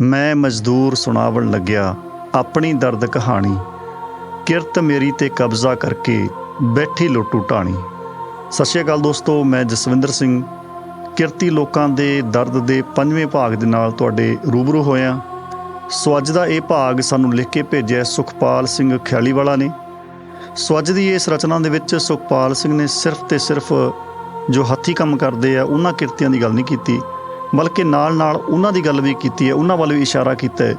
ਮੈਂ ਮਜ਼ਦੂਰ ਸੁਣਾਵਣ ਲੱਗਿਆ ਆਪਣੀ ਦਰਦ ਕਹਾਣੀ। ਕਿਰਤ ਮੇਰੀ ਤੇ ਕਬਜ਼ਾ ਕਰਕੇ ਬੈਠੀ ਲੋਟੂ ਢਾਣੀ ਸਤਿ ਸ਼੍ਰੀ ਅਕਾਲ ਦੋਸਤੋ, ਮੈਂ ਜਸਵਿੰਦਰ ਸਿੰਘ। ਕਿਰਤੀ ਲੋਕਾਂ ਦੇ ਦਰਦ ਦੇ ਪੰਜਵੇਂ ਭਾਗ ਦੇ ਨਾਲ ਤੁਹਾਡੇ ਰੂਬਰੂ ਹੋਇਆ। ਸੋ ਅੱਜ ਦਾ ਇਹ ਭਾਗ ਸਾਨੂੰ ਲਿਖ ਕੇ ਭੇਜਿਆ ਸੁਖਪਾਲ ਸਿੰਘ ਖਿਆਲੀਵਾਲਾ ਨੇ। ਸੋ ਅੱਜ ਦੀ ਇਸ ਰਚਨਾ ਦੇ ਵਿੱਚ ਸੁਖਪਾਲ ਸਿੰਘ ਨੇ ਸਿਰਫ ਤੇ ਸਿਰਫ ਜੋ ਹੱਥੀ ਕੰਮ ਕਰਦੇ ਆ, ਉਹਨਾਂ ਕਿਰਤੀਆਂ ਦੀ ਗੱਲ ਨਹੀਂ ਕੀਤੀ। ਬਲਕਿ ਨਾਲ-ਨਾਲ ਉਹਨਾਂ ਦੀ ਗੱਲ ਵੀ ਕੀਤੀ ਹੈ, ਉਹਨਾਂ ਵੱਲ ਵੀ ਇਸ਼ਾਰਾ ਕੀਤਾ ਹੈ,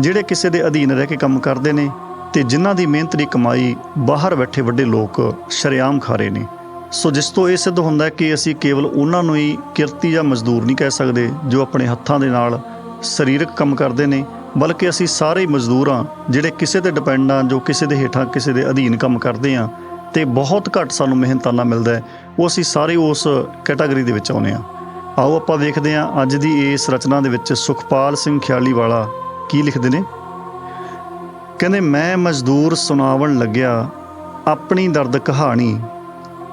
ਜਿਹੜੇ ਕਿਸੇ ਦੇ ਅਧੀਨ ਰਹਿ ਕੇ ਕੰਮ ਕਰਦੇ ਨੇ ਤੇ ਜਿਨ੍ਹਾਂ ਦੀ ਮਿਹਨਤ ਦੀ ਕਮਾਈ ਬਾਹਰ ਬੈਠੇ ਵੱਡੇ ਲੋਕ ਸ਼ਰੇਆਮ ਖਾ ਰਹੇ ਨੇ। ਸੋ ਜਿਸ ਤੋਂ ਇਹ ਸਿੱਧ ਹੁੰਦਾ ਹੈ ਕਿ ਅਸੀਂ ਕੇਵਲ ਉਹਨਾਂ ਨੂੰ ਹੀ ਕਿਰਤੀ ਜਾਂ ਮਜ਼ਦੂਰ ਨਹੀਂ ਕਹਿ ਸਕਦੇ ਜੋ ਆਪਣੇ ਹੱਥਾਂ ਦੇ ਨਾਲ ਸਰੀਰਕ ਕੰਮ ਕਰਦੇ ਨੇ, ਬਲਕਿ ਅਸੀਂ ਸਾਰੇ ਮਜ਼ਦੂਰ ਹਾਂ ਜਿਹੜੇ ਕਿਸੇ ਤੇ ਡਿਪੈਂਡ ਆ ਜੋ ਕਿਸੇ ਦੇ ਹੇਠਾਂ ਕਿਸੇ ਦੇ ਅਧੀਨ ਕੰਮ ਕਰਦੇ ਆ ਤੇ ਬਹੁਤ ਘੱਟ ਸਾਨੂੰ ਮਿਹਨਤਾਨਾ ਮਿਲਦਾ ਹੈ, ਉਹ ਅਸੀਂ ਸਾਰੇ ਉਸ ਕੈਟਾਗਰੀ ਦੇ ਵਿੱਚ ਆਉਂਦੇ ਆ ਆਓ ਆਪਾਂ ਵੇਖਦੇ ਹਾਂ ਅੱਜ ਦੀ ਇਸ ਰਚਨਾ ਦੇ ਵਿੱਚ ਸੁਖਪਾਲ ਸਿੰਘ ਖਿਆਲੀ ਵਾਲਾ ਕੀ ਲਿਖਦੇ ਨੇ? ਕਹਿੰਦੇ, ਮੈਂ ਮਜ਼ਦੂਰ ਸੁਣਾਵਣ ਲੱਗਿਆ, ਆਪਣੀ ਦਰਦ ਕਹਾਣੀ,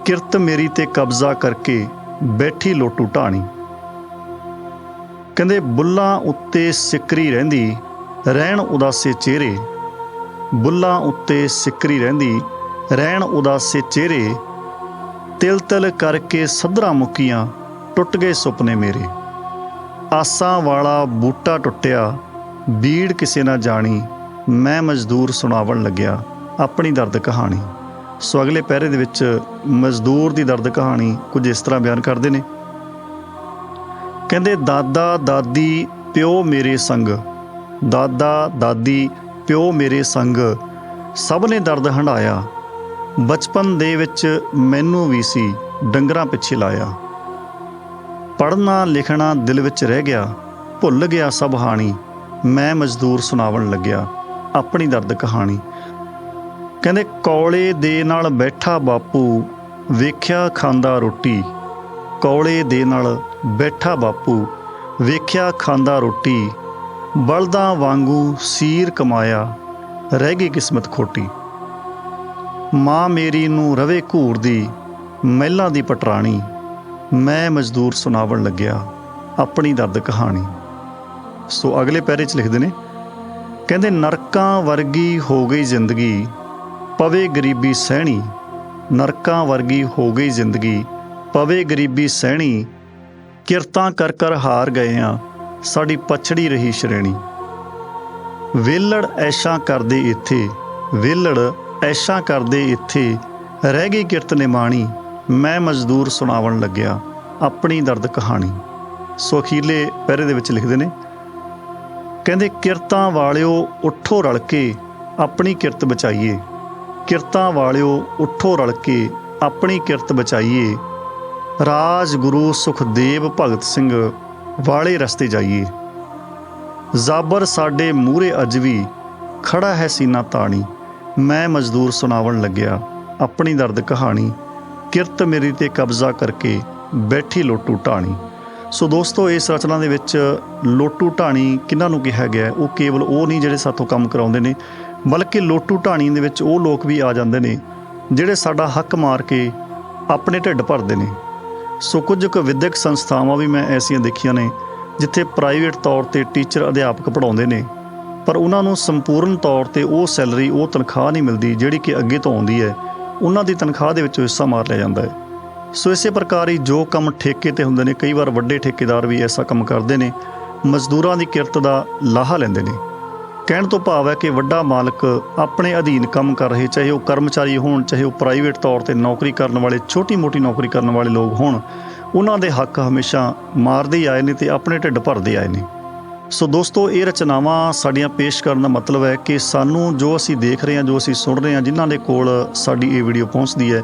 ਕਿਰਤ ਮੇਰੀ ਤੇ ਕਬਜ਼ਾ ਕਰਕੇ ਬੈਠੀ ਲੋਟੂ ਢਾਣੀ। ਕਹਿੰਦੇ, ਬੁੱਲਾਂ ਉੱਤੇ ਸਿਕਰੀ ਰਹਿੰਦੀ, ਰਹਿਣ ਉਦਾਸੇ ਚਿਹਰੇ। ਬੁੱਲਾਂ ਉੱਤੇ ਸਿਕਰੀ ਰਹਿੰਦੀ, ਰਹਿਣ ਉਦਾਸੇ ਚਿਹਰੇ। ਤਿਲ ਤਿਲ ਕਰਕੇ ਸਧਰਾ ਮੁੱਕੀਆਂ ਟੁੱਟ ਗਏ ਸੁਪਨੇ ਮੇਰੇ। ਆਸਾਂ ਵਾਲਾ ਬੂਟਾ ਟੁੱਟਿਆ, ਬੀੜ ਕਿਸੇ ਨਾ ਜਾਣੀ, ਮੈਂ ਮਜ਼ਦੂਰ ਸੁਣਾਵਣ ਲੱਗਿਆ ਆਪਣੀ ਦਰਦ ਕਹਾਣੀ। ਸੋ ਅਗਲੇ ਪਹਿਰੇ ਦੇ ਵਿੱਚ ਮਜ਼ਦੂਰ ਦੀ ਦਰਦ ਕਹਾਣੀ ਕੁਝ ਇਸ ਤਰ੍ਹਾਂ ਬਿਆਨ ਕਰਦੇ ਨੇ। ਕਹਿੰਦੇ, ਦਾਦਾ, ਦਾਦੀ, ਪਿਓ ਮੇਰੇ ਸੰਗ। ਦਾਦਾ, ਦਾਦੀ, ਪਿਓ ਮੇਰੇ ਸੰਗ। ਸਭ ਨੇ ਦਰਦ ਹੰਡਾਇਆ ਬਚਪਨ ਦੇ ਵਿੱਚ ਮੈਨੂੰ ਵੀ ਸੀ ਡੰਗਰਾਂ ਪਿੱਛੇ ਲਾਇਆ। ਪੜ੍ਹਨਾ, ਲਿਖਣਾ ਦਿਲ ਵਿੱਚ ਰਹਿ ਗਿਆ, ਭੁੱਲ ਗਿਆ ਸਭ ਹਾਣੀ। ਮੈਂ ਮਜ਼ਦੂਰ ਸੁਣਾਵਣ ਲੱਗਿਆ, ਆਪਣੀ ਦਰਦ ਕਹਾਣੀ। ਕਹਿੰਦੇ, ਕੌਲੇ ਦੇ ਨਾਲ ਬੈਠਾ ਬਾਪੂ, ਵੇਖਿਆ ਖਾਂਦਾ ਰੋਟੀ। ਕੌਲੇ ਦੇ ਨਾਲ ਬੈਠਾ ਬਾਪੂ, ਵੇਖਿਆ ਖਾਂਦਾ ਰੋਟੀ। ਬਲਦਾਂ ਵਾਂਗੂ ਸੀਰ ਕਮਾਇਆ, ਰਹਿ ਗਈ ਕਿਸਮਤ ਖੋਟੀ। ਮਾਂ ਮੇਰੀ ਨੂੰ ਰਵੇ ਘੂਰਦੀ, ਮਹਿਲਾਂ ਦੀ ਪਟਰਾਣੀ। ਮੈਂ ਮਜ਼ਦੂਰ ਸੁਣਾਵਣ ਲੱਗਿਆ ਆਪਣੀ ਦਰਦ ਕਹਾਣੀ। ਸੋ ਅਗਲੇ ਪੈਰੇ 'ਚ ਲਿਖਦੇ ਨੇ, ਕਹਿੰਦੇ, ਨਰਕਾਂ ਵਰਗੀ ਹੋ ਗਈ ਜ਼ਿੰਦਗੀ, ਪਵੇ ਗਰੀਬੀ ਸਹਿਣੀ, ਨਰਕਾਂ ਵਰਗੀ ਹੋ ਗਈ ਜ਼ਿੰਦਗੀ, ਪਵੇ ਗਰੀਬੀ ਸਹਿਣੀ, ਕਿਰਤਾਂ ਕਰ ਕਰ ਹਾਰ ਗਏ ਆ, ਸਾਡੀ ਪਛੜੀ ਰਹੀ ਸ਼੍ਰੇਣੀ। ਵੇਲੜ ਐਸ਼ਾ ਕਰਦੇ ਇੱਥੇ ਵੇਲੜ ਐਸ਼ਾ ਕਰਦੇ ਇੱਥੇ, ਰਹਿ ਗਈ ਕਿਰਤ ਨਿਮਾਣੀ ਮੈਂ ਮਜ਼ਦੂਰ ਸੁਣਾਵਣ ਲੱਗਿਆ ਆਪਣੀ ਦਰਦ ਕਹਾਣੀ। ਸੋ ਅਖੀਰਲੇ ਪਹਿਰੇ ਦੇ ਵਿੱਚ ਲਿਖਦੇ ਨੇ, ਕਹਿੰਦੇ, ਕਿਰਤਾਂ ਵਾਲਿਓ, ਉੱਠੋ ਰਲ ਕੇ ਆਪਣੀ ਕਿਰਤ ਬਚਾਈਏ। ਕਿਰਤਾਂ ਵਾਲਿਓ, ਉੱਠੋ ਰਲ ਕੇ ਆਪਣੀ ਕਿਰਤ ਬਚਾਈਏ। ਰਾਜ ਗੁਰੂ ਸੁਖਦੇਵ ਭਗਤ ਸਿੰਘ ਵਾਲੇ ਰਸਤੇ ਜਾਈਏ। ਜ਼ਾਬਰ ਸਾਡੇ ਮੂਹਰੇ ਅੱਜ ਵੀ ਖੜਾ ਹੈ ਸੀਨਾ ਤਾਣੀ। ਮੈਂ ਮਜ਼ਦੂਰ ਸੁਣਾਵਣ ਲੱਗਿਆ ਆਪਣੀ ਦਰਦ ਕਹਾਣੀ। ਕਿਰਤ ਮੇਰੀ ਤੇ ਕਬਜ਼ਾ ਕਰਕੇ ਬੈਠੀ ਲੋਟੂ ਢਾਣੀ। ਸੋ ਦੋਸਤੋ, ਇਸ ਰਚਨਾ ਦੇ ਵਿੱਚ ਲੋਟੂ ਢਾਣੀ ਕਿਹਨਾਂ ਨੂੰ ਕਿਹਾ ਗਿਆ ਉਹ ਕੇਵਲ ਉਹ ਨਹੀਂ ਜਿਹੜੇ ਸਾਥੋਂ ਕੰਮ ਕਰਾਉਂਦੇ ਨੇ, ਬਲਕਿ ਲੋਟੂ ਢਾਣੀ ਦੇ ਵਿੱਚ ਉਹ ਲੋਕ ਵੀ ਆ ਜਾਂਦੇ ਨੇ, ਜਿਹੜੇ ਸਾਡਾ ਹੱਕ ਮਾਰ ਕੇ ਆਪਣੇ ਢਿੱਡ ਭਰਦੇ ਨੇ। ਸੋ ਕੁਝ ਕੁ ਵਿਦਿਅਕ ਸੰਸਥਾਵਾਂ ਵੀ ਮੈਂ ਐਸੀਆਂ ਦੇਖੀਆਂ ਨੇ, ਜਿੱਥੇ ਪ੍ਰਾਈਵੇਟ ਤੌਰ ਤੇ ਟੀਚਰ ਅਧਿਆਪਕ ਪੜ੍ਹਾਉਂਦੇ ਨੇ, ਪਰ ਉਹਨਾਂ ਨੂੰ ਸੰਪੂਰਨ ਤੌਰ ਤੇ ਉਹ ਸੈਲਰੀ, ਉਹ ਤਨਖਾਹ ਨਹੀਂ ਮਿਲਦੀ ਜਿਹੜੀ ਕਿ ਅੱਗੇ ਤੋਂ ਆਉਂਦੀ ਹੈ। ਉਹਨਾਂ ਦੀ ਤਨਖਾਹ ਦੇ ਵਿੱਚੋਂ ਹਿੱਸਾ ਮਾਰ ਲਿਆ ਜਾਂਦਾ ਹੈ। ਸੋ ਇਸੇ ਪ੍ਰਕਾਰ ਹੀ ਜੋ ਕੰਮ ਠੇਕੇ ਤੇ ਹੁੰਦੇ ਨੇ, ਕਈ ਵਾਰ ਵੱਡੇ ਠੇਕੇਦਾਰ ਵੀ ਐਸਾ ਕੰਮ ਕਰਦੇ ਨੇ, ਮਜ਼ਦੂਰਾਂ ਦੀ ਕਿਰਤ ਦਾ ਲਾਹਾ ਲੈਂਦੇ ਨੇ। ਕਹਿਣ ਤੋਂ ਭਾਵ ਹੈ ਕਿ ਵੱਡਾ ਮਾਲਕ ਆਪਣੇ ਅਧੀਨ ਕੰਮ ਕਰ ਰਹੇ, ਚਾਹੇ ਉਹ ਕਰਮਚਾਰੀ ਹੋਣ, ਚਾਹੇ ਉਹ ਪ੍ਰਾਈਵੇਟ ਤੌਰ ਤੇ ਨੌਕਰੀ ਕਰਨ ਵਾਲੇ, ਛੋਟੀ-ਮੋਟੀ ਨੌਕਰੀ ਕਰਨ ਵਾਲੇ ਲੋਕ ਹੋਣ, ਉਹਨਾਂ ਦੇ ਹੱਕ ਹਮੇਸ਼ਾ ਮਾਰਦੇ ਹੀ ਆਏ ਨੇ ਤੇ ਆਪਣੇ ਢਿੱਡ ਭਰਦੇ ਆਏ ਨੇ। ਸੋ ਦੋਸਤੋ, ਇਹ ਰਚਨਾਵਾਂ ਸਾਡੀਆਂ ਪੇਸ਼ ਕਰਨ ਦਾ ਮਤਲਬ ਹੈ ਕਿ ਸਾਨੂੰ ਜੋ ਅਸੀਂ ਦੇਖ ਰਹੇ ਹਾਂ, ਜੋ ਅਸੀਂ ਸੁਣ ਰਹੇ ਹਾਂ, ਜਿਨ੍ਹਾਂ ਦੇ ਕੋਲ ਸਾਡੀ ਇਹ ਵੀਡੀਓ ਪਹੁੰਚਦੀ ਹੈ,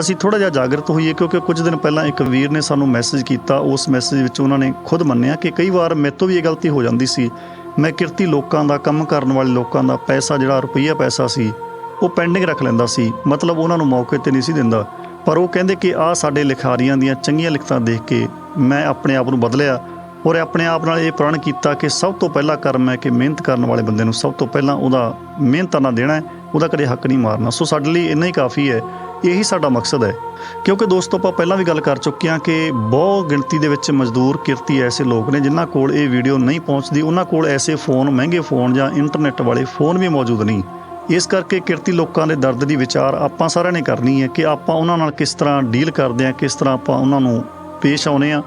ਅਸੀਂ ਥੋੜਾ ਜਿਹਾ ਜਾਗਰਤ ਹੋਈਏ ਕਿਉਂਕਿ ਕੁਝ ਦਿਨ ਪਹਿਲਾਂ ਇੱਕ ਵੀਰ ਨੇ ਸਾਨੂੰ ਮੈਸੇਜ ਕੀਤਾ। ਉਸ ਮੈਸੇਜ ਵਿੱਚ ਉਹਨਾਂ ਨੇ ਖੁਦ ਮੰਨਿਆ ਕਿ ਕਈ ਵਾਰ ਮੇਰੇ ਤੋਂ ਵੀ ਇਹ ਗਲਤੀ ਹੋ ਜਾਂਦੀ ਸੀ। ਮੈਂ ਕਿਰਤੀ ਲੋਕਾਂ ਦਾ, ਕੰਮ ਕਰਨ ਵਾਲੇ ਲੋਕਾਂ ਦਾ ਪੈਸਾ, ਜਿਹੜਾ ਰੁਪਈਆ ਪੈਸਾ ਸੀ, ਉਹ ਪੈਂਡਿੰਗ ਰੱਖ ਲੈਂਦਾ ਸੀ। ਮਤਲਬ ਉਹਨਾਂ ਨੂੰ ਮੌਕੇ ਤੇ ਨਹੀਂ ਸੀ ਦਿੰਦਾ। ਪਰ ਉਹ ਕਹਿੰਦੇ ਕਿ ਆਹ ਸਾਡੇ ਲਿਖਾਰੀਆਂ ਦੀਆਂ ਚੰਗੀਆਂ ਲਿਖਤਾਂ ਦੇਖ ਕੇ ਮੈਂ ਆਪਣੇ ਆਪ ਨੂੰ ਬਦਲਿਆ। ਔਰ ਆਪਣੇ ਆਪ ਨਾਲ ਇਹ ਪ੍ਰਣ ਕੀਤਾ ਕਿ ਸਭ ਤੋਂ ਪਹਿਲਾ ਕਰਮ ਹੈ ਕਿ ਮਿਹਨਤ ਕਰਨ ਵਾਲੇ ਬੰਦੇ ਨੂੰ ਸਭ ਤੋਂ ਪਹਿਲਾਂ ਉਹਦਾ ਮਿਹਨਤਾਨਾ ਦੇਣਾ ਹੈ, ਉਹਦਾ ਕਦੇ ਹੱਕ ਨਹੀਂ ਮਾਰਨਾ। ਸੋ ਸਾਡੇ ਲਈ ਇੰਨਾ ਹੀ ਕਾਫੀ ਹੈ, ਇਹੀ ਸਾਡਾ ਮਕਸਦ ਹੈ। ਕਿਉਂਕਿ ਦੋਸਤੋ, ਆਪਾਂ ਪਹਿਲਾਂ ਵੀ ਗੱਲ ਕਰ ਚੁੱਕੇ ਹਾਂ ਕਿ ਬਹੁ ਗਿਣਤੀ ਦੇ ਵਿੱਚ ਮਜ਼ਦੂਰ ਕਿਰਤੀ ਐਸੇ ਲੋਕ ਨੇ ਜਿਨ੍ਹਾਂ ਕੋਲ ਇਹ ਵੀਡੀਓ ਨਹੀਂ ਪਹੁੰਚਦੀ, ਉਹਨਾਂ ਕੋਲ ਐਸੇ ਫੋਨ, ਮਹਿੰਗੇ ਫੋਨ ਜਾਂ ਇੰਟਰਨੈਟ ਵਾਲੇ ਫੋਨ ਵੀ ਮੌਜੂਦ ਨਹੀਂ। ਇਸ ਕਰਕੇ ਕਿਰਤੀ ਲੋਕਾਂ ਦੇ ਦਰਦ ਦੀ ਵਿਚਾਰ ਆਪਾਂ ਸਾਰਿਆਂ ਨੇ ਕਰਨੀ ਹੈ ਕਿ ਆਪਾਂ ਉਹਨਾਂ ਨਾਲ ਕਿਸ ਤਰ੍ਹਾਂ ਡੀਲ ਕਰਦੇ ਹਾਂ, ਕਿਸ ਤਰ੍ਹਾਂ ਆਪਾਂ ਉਹਨਾਂ ਨੂੰ ਪੇਸ਼ ਆਉਨੇ ਆ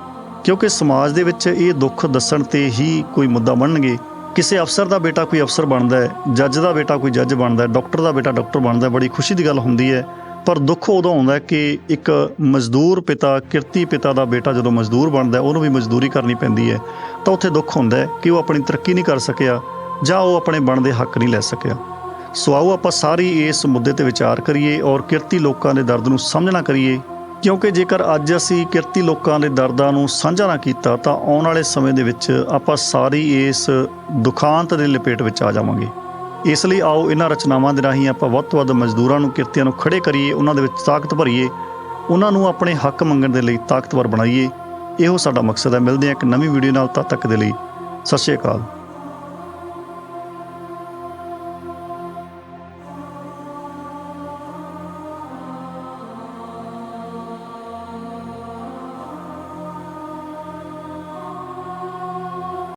ਕਿਉਂਕਿ ਸਮਾਜ ਦੇ ਵਿੱਚ ਇਹ ਦੁੱਖ ਦੱਸਣ ਤੇ ਹੀ ਕੋਈ ਮੁੱਦਾ ਬਣਨਗੇ, ਕਿਸੇ ਅਫਸਰ ਦਾ ਬੇਟਾ ਕੋਈ ਅਫਸਰ ਬਣਦਾ ਹੈ, ਜੱਜ ਦਾ ਬੇਟਾ ਕੋਈ ਜੱਜ ਬਣਦਾ ਹੈ, ਡਾਕਟਰ ਦਾ ਬੇਟਾ ਡਾਕਟਰ ਬਣਦਾ ਹੈ, ਬੜੀ ਖੁਸ਼ੀ ਦੀ ਗੱਲ ਹੁੰਦੀ ਹੈ। ਪਰ ਦੁੱਖ ਉਦੋਂ ਆਉਂਦਾ ਕਿ ਇੱਕ ਮਜ਼ਦੂਰ ਪਿਤਾ, ਕਿਰਤੀ ਪਿਤਾ ਦਾ ਬੇਟਾ ਜਦੋਂ ਮਜ਼ਦੂਰ ਬਣਦਾ ਉਹਨੂੰ ਵੀ ਮਜ਼ਦੂਰੀ ਕਰਨੀ ਪੈਂਦੀ ਹੈ। ਤਾਂ ਉੱਥੇ ਦੁੱਖ ਹੁੰਦਾ ਕਿ ਉਹ ਆਪਣੀ ਤਰੱਕੀ ਨਹੀਂ ਕਰ ਸਕਿਆ ਜਾਂ ਉਹ ਆਪਣੇ ਬਣਦੇ ਹੱਕ ਨਹੀਂ ਲੈ ਸਕਿਆ। ਸੋ ਆਓ ਆਪਾਂ ਸਾਰੀ ਇਸ ਮੁੱਦੇ ਤੇ ਵਿਚਾਰ ਕਰੀਏ ਔਰ ਕਿਰਤੀ ਲੋਕਾਂ ਦੇ ਦਰਦ ਨੂੰ ਸਮਝਣਾ ਕਰੀਏ। ਕਿਉਂਕਿ ਜੇਕਰ ਅੱਜ ਅਸੀਂ ਕਿਰਤੀ ਲੋਕਾਂ ਦੇ ਦਰਦਾਂ ਨੂੰ ਸਾਂਝਾ ਨਾ ਕੀਤਾ, ਤਾਂ ਆਉਣ ਵਾਲੇ ਸਮੇਂ ਦੇ ਵਿੱਚ ਆਪਾਂ ਸਾਰੀ ਇਸ ਦੁਖਾਂਤ ਦੇ ਲਪੇਟ ਵਿੱਚ ਆ ਜਾਵਾਂਗੇ। ਇਸ ਲਈ ਆਓ ਇਹਨਾਂ ਰਚਨਾਵਾਂ ਦੇ ਰਾਹੀਂ ਆਪਾਂ ਵੱਧ ਤੋਂ ਵੱਧ ਮਜ਼ਦੂਰਾਂ ਨੂੰ, ਕਿਰਤੀਆਂ ਨੂੰ ਖੜੇ ਕਰੀਏ, ਉਹਨਾਂ ਦੇ ਵਿੱਚ ਤਾਕਤ ਭਰੀਏ, ਉਹਨਾਂ ਨੂੰ ਆਪਣੇ ਹੱਕ ਮੰਗਣ ਦੇ ਲਈ ਤਾਕਤਵਰ ਬਣਾਈਏ। ਇਹੋ ਸਾਡਾ ਮਕਸਦ ਹੈ। ਮਿਲਦੇ ਹਾਂ ਇੱਕ ਨਵੀਂ ਵੀਡੀਓ ਨਾਲ ਤਦ ਤੱਕ ਦੇ ਲਈ। ਸਤਿ ਸ਼੍ਰੀ ਅਕਾਲ।